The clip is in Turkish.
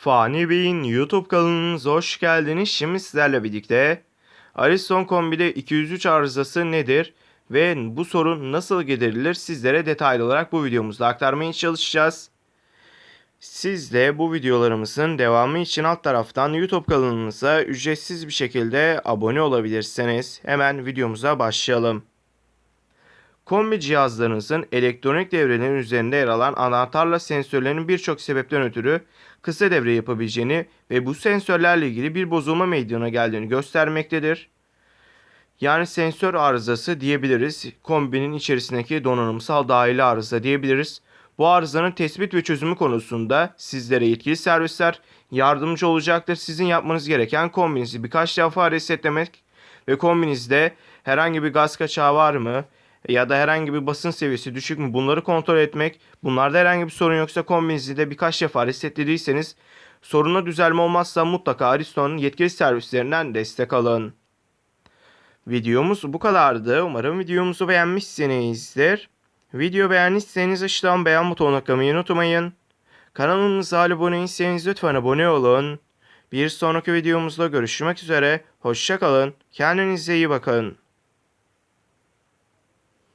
Fani Bey'in YouTube kanalınıza hoş geldiniz. Şimdi sizlerle birlikte Ariston kombide 203 arızası nedir ve bu sorun nasıl giderilir sizlere detaylı olarak bu videomuzda aktarmaya çalışacağız. Siz de bu videolarımızın devamı için alt taraftan YouTube kanalımıza ücretsiz bir şekilde abone olabilirsiniz. Hemen videomuza başlayalım. Kombi cihazlarınızın elektronik devrelerin üzerinde yer alan anahtarla sensörlerin birçok sebepten ötürü kısa devre yapabileceğini ve bu sensörlerle ilgili bir bozulma meydana geldiğini göstermektedir. Yani sensör arızası diyebiliriz. Kombinin içerisindeki donanımsal dahili arıza diyebiliriz. Bu arızanın tespit ve çözümü konusunda sizlere yetkili servisler yardımcı olacaktır. Sizin yapmanız gereken kombinizi birkaç defa resetlemek ve kombinizde herhangi bir gaz kaçağı var mı ya da herhangi bir basın seviyesi düşük mü bunları kontrol etmek. Bunlarda herhangi bir sorun yoksa kombinizi de birkaç defa resetlediyseniz soruna düzelme olmazsa mutlaka Ariston'un yetkili servislerinden destek alın. Videomuz bu kadardı. Umarım videomuzu beğenmişsinizdir. Video beğendiyseniz aşağıdan beğen butonuna tıklamayı unutmayın. Kanalımıza abone değilseniz lütfen abone olun. Bir sonraki videomuzda görüşmek üzere. Hoşçakalın. Kendinize iyi bakın.